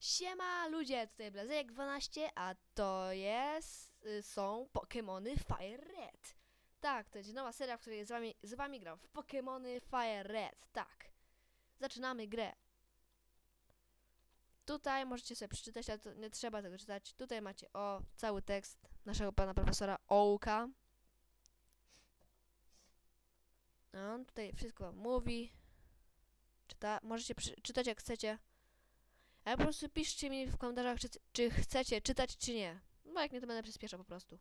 Siema ludzie, tutaj Blazejek 12, a to jest, y, są Pokémony Fire Red. Tak, to jest nowa seria, w której z wami, z wami gram w Pokémony Fire Red, tak. Zaczynamy grę. Tutaj możecie sobie przeczytać, ale nie trzeba tego czytać. Tutaj macie, o, cały tekst naszego pana profesora Ołka. On tutaj wszystko mówi. Czyta, możecie czytać jak chcecie. Ale po prostu piszcie mi w komentarzach, czy, czy chcecie czytać, czy nie. No jak nie, to będę przyspieszał po prostu.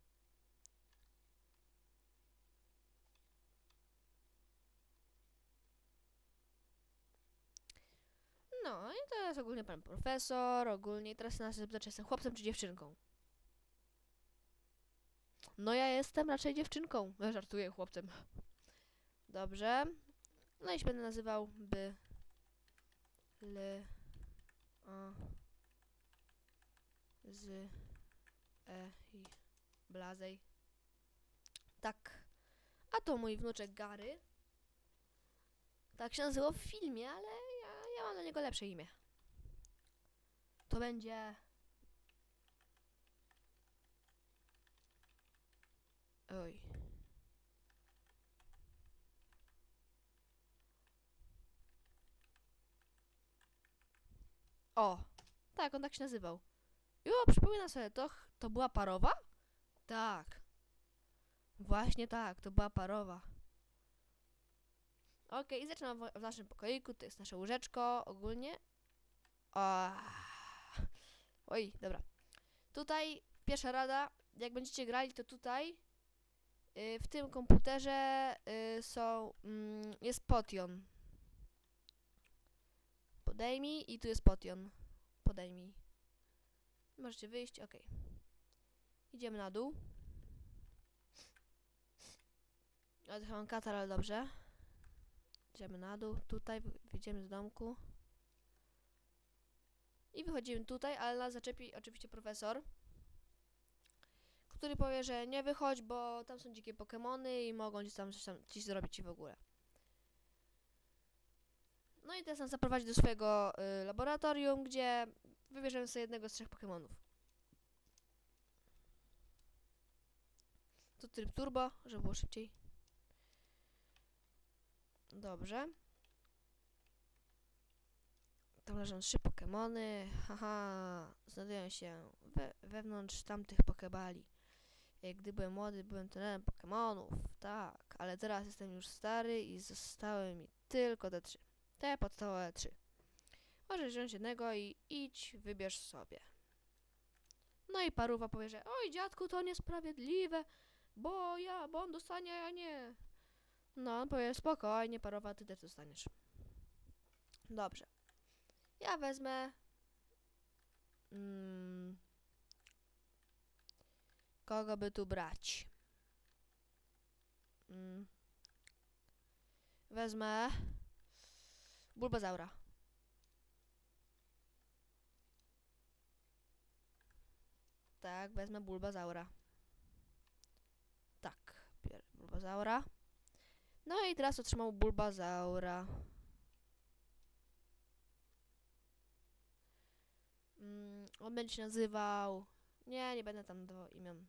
No i to jest ogólnie pan profesor, ogólnie. Teraz nas zapyta, czy jestem chłopcem, czy dziewczynką. No ja jestem raczej dziewczynką. Ja żartuję chłopcem. Dobrze. No i się będę nazywał by... L... A... Z... E... I... Blazej. Tak. A to mój wnuczek Gary. Tak się nazywał w filmie, ale ja, ja mam na niego lepsze imię. To będzie... Oj. O, tak, on tak się nazywał. Jo, przypominam sobie, to, to była parowa? Tak. Właśnie tak, to była parowa. Okej, i zaczynam w, w naszym pokoiku, to jest nasze łóżeczko ogólnie. O, oj, dobra. Tutaj pierwsza rada, jak będziecie grali, to tutaj y, w tym komputerze y, są, mm, jest potion. Podejmij i tu jest potion. Podejmij. Możecie wyjść, ok. Idziemy na dół. Odchowam katar, ale dobrze. Idziemy na dół, tutaj wy- wyjdziemy z domku. I wychodzimy tutaj, ale nas zaczepi oczywiście profesor. Który powie, że nie wychodź, bo tam są dzikie Pokemony i mogą ci tam coś tam ci zrobić i w ogóle. No i teraz nas zaprowadzi do swojego y, laboratorium, gdzie wybierzemy sobie jednego z trzech Pokemonów. Tu tryb turbo, żeby było szybciej. Dobrze. Tam leżą trzy Pokemony. Haha, znajdują się we, wewnątrz tamtych Pokebali. Gdy byłem młody, byłem trenerem Pokemonów. Tak, ale teraz jestem już stary i zostały mi tylko te trzy. Te podstawowe trzy. Możesz wziąć jednego i idź, wybierz sobie. No i paruwa powie, że oj dziadku, to niesprawiedliwe, bo ja, bo on dostanie, a ja nie. No, on powie, spokojnie, parowa, ty też dostaniesz. Dobrze. Ja wezmę... Mm, kogo by tu brać? Mm, wezmę... Bulbazaura. Tak, wezmę Bulbazaura. Tak, biorę Bulbazaura. No i teraz otrzymał Bulbazaura. Mm, on będzie się nazywał... Nie, nie będę tam dawał imion.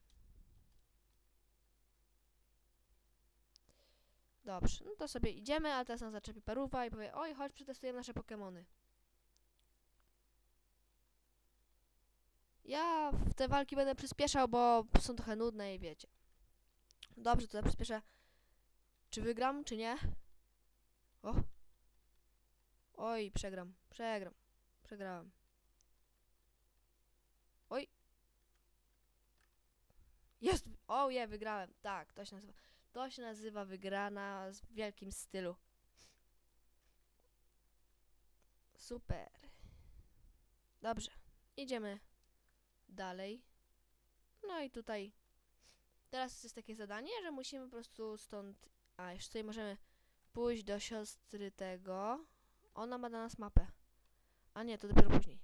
Dobrze, no to sobie idziemy, a teraz nas zaczepi paruwa i powie Oj, chodź, przetestujemy nasze Pokemony. Ja w te walki będę przyspieszał, bo są trochę nudne i wiecie. Dobrze, to ja przyspieszę. Czy wygram, czy nie? O! Oj, przegram, przegram, przegrałem. Oj! Jest! O, je, wygrałem. Tak, to się nazywa. To się nazywa wygrana z wielkim stylu. Super. Dobrze. Idziemy dalej. No i tutaj teraz jest takie zadanie, że musimy po prostu stąd... A, jeszcze tutaj możemy pójść do siostry tego. Ona ma dla nas mapę. A nie, to dopiero później.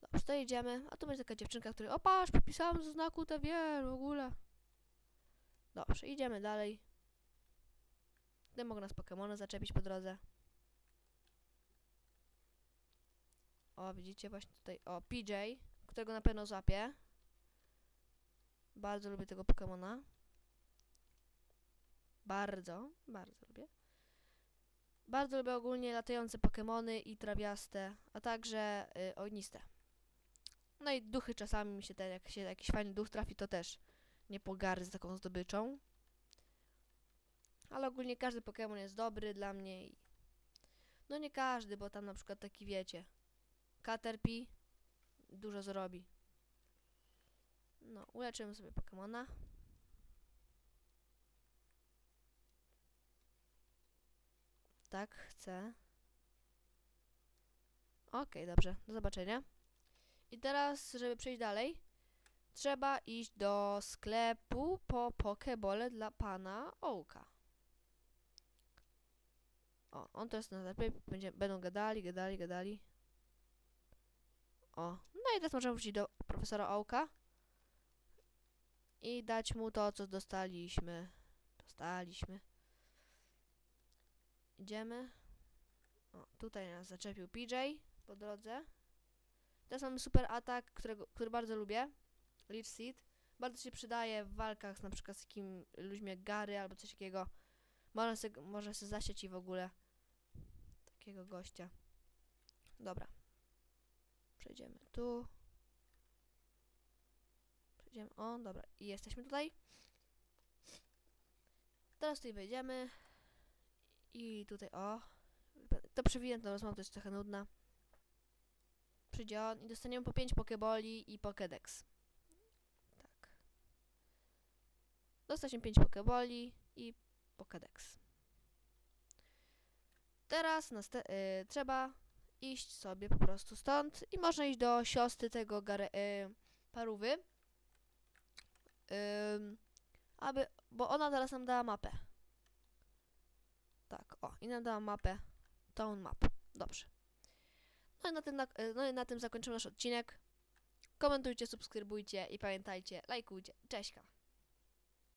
Dobrze, to idziemy. A tu będzie taka dziewczynka, która... O, patrz, podpisałam ze znaku wie, w ogóle. Dobrze, idziemy dalej. Gdy mogą nas Pokemony zaczepić po drodze. O, widzicie właśnie tutaj. O, PJ, którego na pewno złapię. Bardzo lubię tego Pokemona. Bardzo, bardzo lubię. Bardzo lubię ogólnie latające Pokemony i trawiaste, a także y, ogniste. No i duchy czasami mi się ten, jak się jakiś fajny duch trafi, to też nie pogardzę taką zdobyczą. Ale ogólnie każdy Pokémon jest dobry dla mnie i... No nie każdy, bo tam na przykład taki wiecie... Caterpie dużo zrobi. No, uleczymy sobie Pokemona. Tak, chcę. Okej, dobrze. Do zobaczenia. I teraz, żeby przejść dalej, trzeba iść do sklepu po pokebole dla pana Ołka. O, on jest na lepiej, będzie, będą gadali, gadali, gadali. O, no i teraz możemy wrócić do profesora Ołka i dać mu to, co dostaliśmy. Dostaliśmy. Idziemy. O, tutaj nas zaczepił PJ po drodze. Teraz mamy super atak, którego, który bardzo lubię. Leech Seed. Bardzo się przydaje w walkach na przykład z takim ludźmi jak Gary albo coś takiego. Można sobie, można sobie zasiać i w ogóle takiego gościa. Dobra. Przejdziemy tu. Przejdziemy. O, dobra. I jesteśmy tutaj. Teraz tutaj wejdziemy. I tutaj, o. To przewiję tą rozmowę, to jest trochę nudna. Przyjdzie on i dostaniemy po 5 pokeboli i pokedex. Tak. Dostaliśmy 5 pokeboli i pokedex. Teraz y, trzeba iść sobie po prostu stąd i można iść do siostry tego gare- y, parówy. Aby, bo ona teraz nam dała mapę. Tak, o, i nam dała mapę. Town map. Dobrze. No i na tym, y, no i na tym zakończymy nasz odcinek. Komentujcie, subskrybujcie i pamiętajcie, lajkujcie. Cześćka.